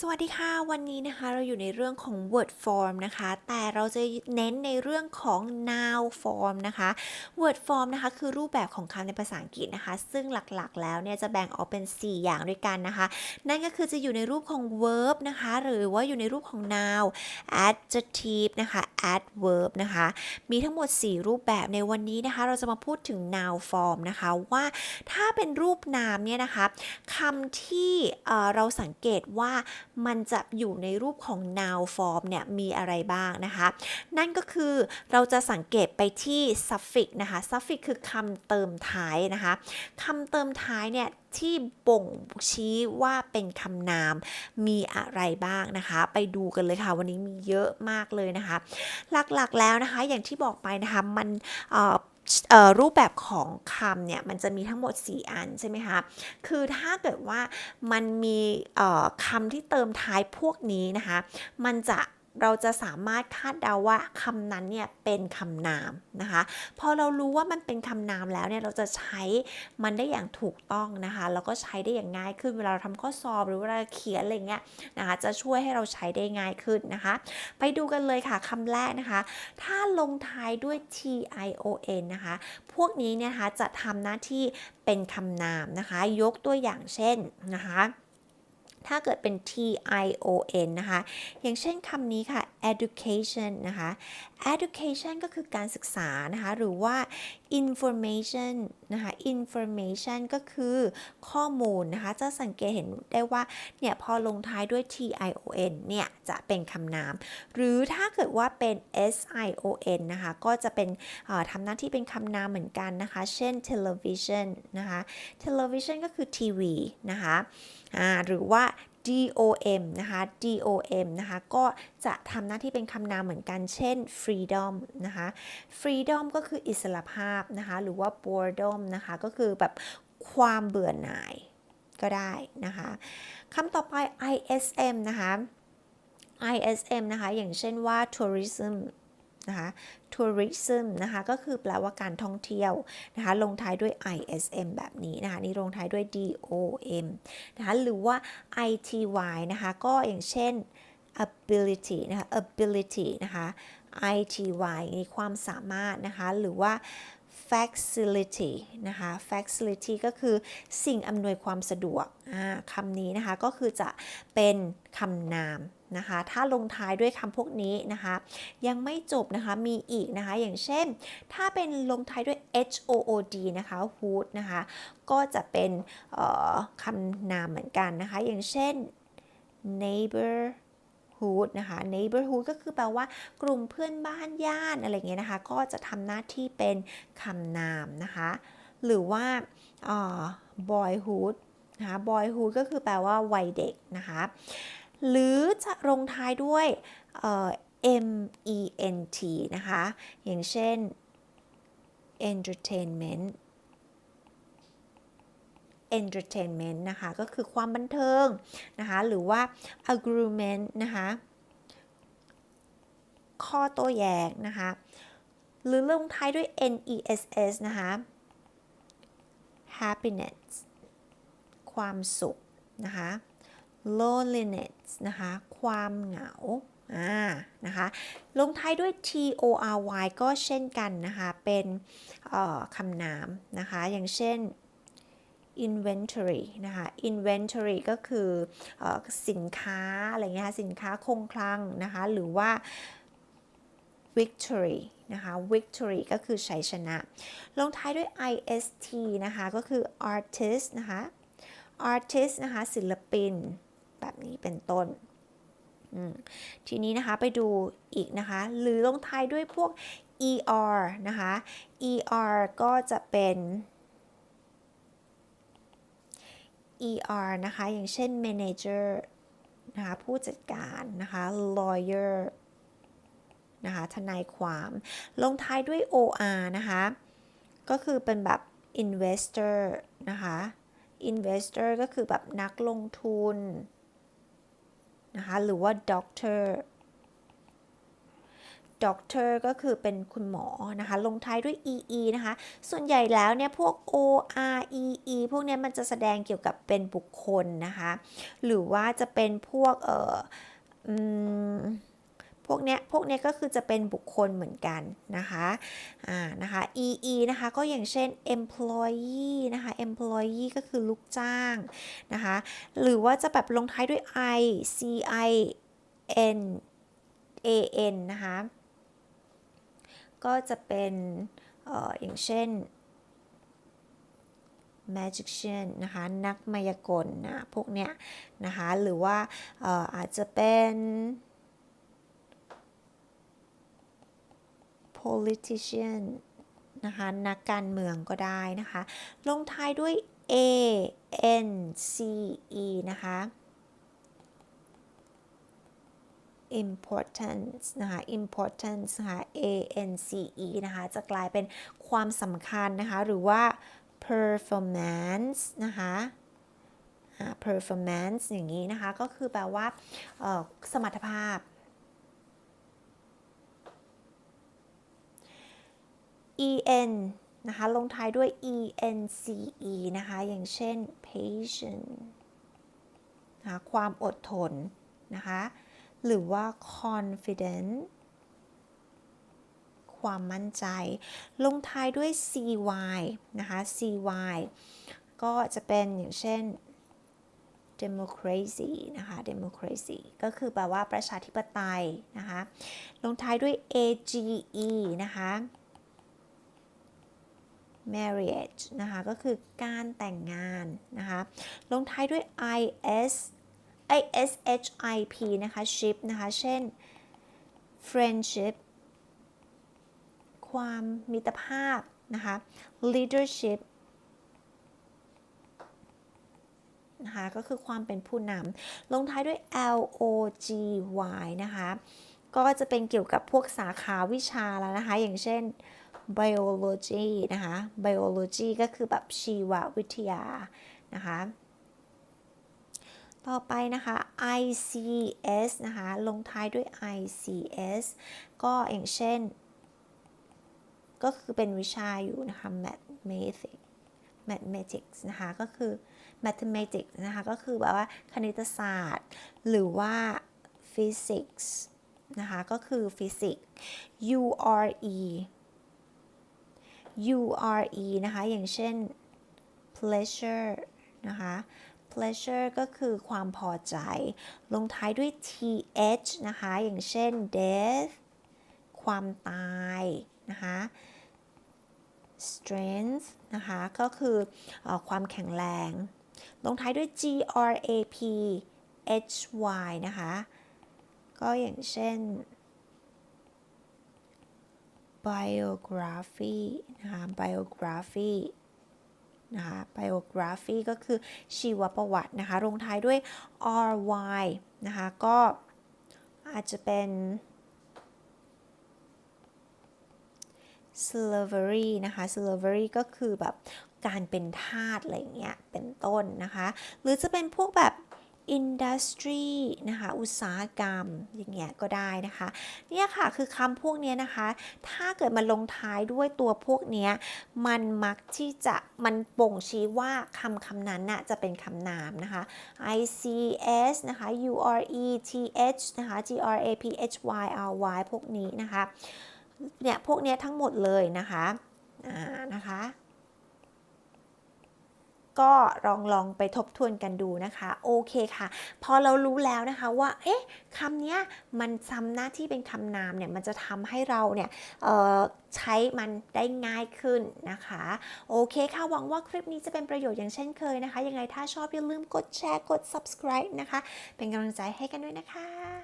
สวัสดีค่ะ วันนี้นะคะเราอยู่ในเรื่องของ word form นะคะ แต่เราจะเน้นในเรื่องของ noun form นะคะ word form นะคะคือรูปแบบของคำในภาษาอังกฤษนะคะ ซึ่งหลักๆ แล้วเนี่ยจะแบ่งออกเป็น 4 อย่างด้วยกันนะคะ นั่นก็คือจะอยู่ในรูปของ verb นะคะ หรือว่าอยู่ในรูปของ noun adjective นะคะ adverb นะคะ มีทั้งหมด 4 รูปแบบในวันนี้นะคะ เราจะมาพูดถึง noun form นะคะว่าถ้าเป็นรูปนามเนี่ยนะคะคำที่เเราสังเกตว่ามันจะอยู่ในรูปของ noun form เนี่ยมีอะไรบ้างนะคะ นั่นก็คือเราจะสังเกตไปที่ suffix นะคะ suffix คือคำเติมท้ายนะคะคำเติมท้ายเนี่ยที่บ่งชี้ว่าเป็นคำนามมีอะไรบ้างนะคะ ไปดูกันเลยค่ะ วันนี้มีเยอะมากเลยนะคะ หลักๆแล้วนะคะอย่างที่บอกไปนะคะมันเเรูปแบบของคำเนี่ยมันจะมีทั้งหมด 4 อันใช่ไหมคะ คือถ้าเกิดว่ามันมีคำที่เติมท้ายพวกนี้นะคะ มันจะ เราจะสามารถคาดเดาว่าคำนั้นเนี่ยเป็นคำนามนะคะ พอเรารู้ว่ามันเป็นคำนามแล้วเนี่ยเราจะใช้มันได้อย่างถูกต้องนะคะ แล้วก็ใช้ได้อย่างง่ายขึ้นเวลาเราทำข้อสอบหรือเวลาเขียนอะไรเงี้ยนะคะ จะช่วยให้เราใช้ได้ง่ายขึ้นนะคะ ไปดูกันเลยค่ะคำแรกนะคะ ถ้าลงท้ายด้วย t i o n นะคะ พวกนี้เนี่ยนะคะจะทำหน้าที่เป็นคำนามนะคะ ยกตัวอย่างเช่นนะคะ ถ้าเกิดเป็น t i o n นะคะ อย่างเช่นคำนี้ค่ะ education นะคะ education ก็คือการศึกษานะคะ หรือว่า information นะคะ information ก็คือข้อมูลนะคะ จะสังเกตเห็นได้ว่า เนี่ย พอลงท้ายด้วย t i o n เนี่ย จะเป็นคำนาม หรือถ้าเกิดว่าเป็น s i o n นะคะ ก็จะเป็นทำหน้าที่เป็นคำนามเหมือนกันนะคะ เช่น television นะคะ television ก็คือทีวีนะคะ หรือว่า DOM นะคะ DOM นะคะก็จะทำหน้าที่เป็นคำนามเหมือนกัน เช่น freedom นะคะ freedom ก็คืออิสระภาพนะคะหรือว่า boredom นะคะก็คือแบบความเบื่อหน่ายก็ได้นะคะคำต่อไป ISM นะคะ ISM นะคะ อย่างเช่นว่า tourism นะคะ tourism นะคะก็คือแปลว่าการท่องเที่ยวนะคะลงท้ายด้วย ism แบบนี้นะคะนี่ลงท้ายด้วย dom นะคะหรือว่า ity นะคะก็อย่างเช่น ability นะคะ ability นะคะ ity ในความสามารถนะคะหรือว่า facility นะคะ facility ก็คือสิ่งอำนวยความสะดวกคำนี้นะคะก็คือจะเป็นคำนาม นะคะ ถ้าลงท้ายด้วยคำพวกนี้นะคะ ยังไม่จบนะคะ มีอีกนะคะ อย่างเช่น ถ้าเป็นลงท้ายด้วย h o o d นะคะ hood นะคะ ก็จะเป็นออคำนามเหมือนกันนะคะ อย่างเช่น neighborhood นะคะ neighborhood ก็คือแปลว่ากลุ่มเพื่อนบ้านย่านอะไรเงี้ยนะคะ ก็จะทำหน้าที่เป็นคำนามนะคะ หรือว่า boyhood นะคะ boyhood ก็คือแปลว่าวัยเด็กนะคะ หรือจะลงท้ายด้วย M E N T นะคะ อย่างเช่น entertainment entertainment นะคะ ก็คือความบันเทิงนะคะ หรือว่า agreement นะคะ ข้อโต้แย้งนะคะ หรือลงท้ายด้วย ness นะคะ happiness ความสุขนะคะ loneliness นะคะ ความเหงาอ่านะคะลงท้ายด้วย tory ก็เช่นกันนะคะ เป็นคำนามนะคะ อย่างเช่น inventory นะคะ inventory ก็คืออสินค้าอะไรเงี้ยค่ะสินค้าคงคลังนะคะ หรือว่า victory นะคะ victory ก็คือชัยชนะ ลงท้ายด้วย ist นะคะ ก็คือ artist นะคะ artist นะคะ ศิลปิน แบบนี้เป็นต้น ทีนี้นะคะไปดูอีกนะคะ หรือลงท้ายด้วยพวก er นะคะ er ก็จะเป็น er นะคะ อย่างเช่น manager นะคะ ผู้จัดการนะคะ lawyer นะคะ ทนายความ ลงท้ายด้วย or นะคะ ก็คือเป็นแบบ investor นะคะ investor ก็คือแบบนักลงทุน นะคะ หรือว่า doctor doctor ก็คือเป็นคุณหมอนะคะ ลงท้ายด้วย ee นะคะ ส่วนใหญ่แล้วเนี่ยพวก o r e e พวกเนี้ยมันจะแสดงเกี่ยวกับเป็นบุคคลนะคะ หรือว่าจะเป็นพวกเอ่ออืม พวกเนี้ยพวกเนี้ยก็คือจะเป็นบุคคลเหมือนกันนะคะอ่านะคะ ee นะคะก็อย่างเช่น employee นะคะ employee ก็คือลูกจ้างนะคะหรือว่าจะแบบลงท้ายด้วย i c i n a n นะคะก็จะเป็นเอ่ออย่างเช่น magician นะคะนักมายากลนะพวกเนี้ยนะคะหรือว่าเอ่ออาจจะเป็น politician นะคะนักการเมืองก็ได้นะคะ ลงท้ายด้วย a n c e นะคะ importance นะคะ importance นะคะ a n c e นะคะ จะกลายเป็นความสำคัญนะคะ หรือว่า performance นะคะ performance อย่างนี้นะคะ ก็คือแปลว่าสมรรถภาพ en นะคะลงท้ายด้วย ence นะคะอย่างเช่น patient นะคะความอดทนนะคะหรือว่า confident ความมั่นใจ ลงท้ายด้วย cy นะคะ cy ก็จะเป็นอย่างเช่น democracy นะคะ democracy ก็คือแปลว่าประชาธิปไตยนะคะ ลงท้ายด้วย age นะคะ marriage นะคะก็คือการแต่งงานนะคะลงท้ายด้วย is i s h i p นะคะ ship นะคะเช่น friendship ความมิตรภาพนะคะ leadership นะคะก็คือความเป็นผู้นำลงท้ายด้วย l o g y นะคะก็จะเป็นเกี่ยวกับพวกสาขาวิชาแล้วนะคะ อย่างเช่น biology นะคะ biology ก็คือแบบชีววิทยานะคะ ต่อไปนะคะ ICS นะคะ ลงท้ายด้วย ICS ก็อย่างเช่น ก็คือเป็นวิชาอยู่นะคะ mathematics mathematics นะคะ ก็คือ mathematics นะคะ ก็คือแบบว่าคณิตศาสตร์ หรือว่า physics นะคะ ก็คือฟิสิกส์ URE URE นะคะ อย่างเช่น pleasure นะคะ pleasure ก็คือความพอใจ ลงท้ายด้วย th นะคะ อย่างเช่น death ความตายนะคะ strength นะคะ ก็คือออความแข็งแรง ลงท้ายด้วย grap hy นะคะ ก็อย่างเช่น biography นะคะ biography นะคะ biography ก็คือชีวประวัตินะคะลงท้ายด้วย ry นะคะ ก็อาจจะเป็น slavery นะคะ slavery ก็คือแบบการเป็นทาสอะไรเงี้ย เป็นต้นนะคะ หรือจะเป็นพวกแบบ industry นะคะอุตสาหกรรมอย่างเงี้ยก็ได้นะคะเนี่ยค่ะคือคำพวกเนี้ยนะคะ ถ้าเกิดมันลงท้ายด้วยตัวพวกเนี้ยมันมักที่จะมันบ่งชี้ว่าคำคำนั้นน่ะจะเป็นคำนามนะคะ I C S นะคะ U R E T H นะคะ G R A P H Y R Y พวกนี้นะคะเนี่ยพวกเนี้ยทั้งหมดเลยนะคะอ่านะคะ ก็ลองลองไปทบทวนกันดูนะคะ โอเคค่ะ พอเรารู้แล้วนะคะว่า เอ๊ะคำนี้มันทำหน้าที่เป็นคำนามเนี่ย มันจะทำให้เราเนี่ยใช้มันได้ง่ายขึ้นนะคะ โอเคค่ะ หวังว่าคลิปนี้จะเป็นประโยชน์อย่างเช่นเคยนะคะ ยังไงถ้าชอบอย่าลืมกดแชร์ กด subscribe นะคะ เป็นกำลังใจให้กันด้วยนะคะ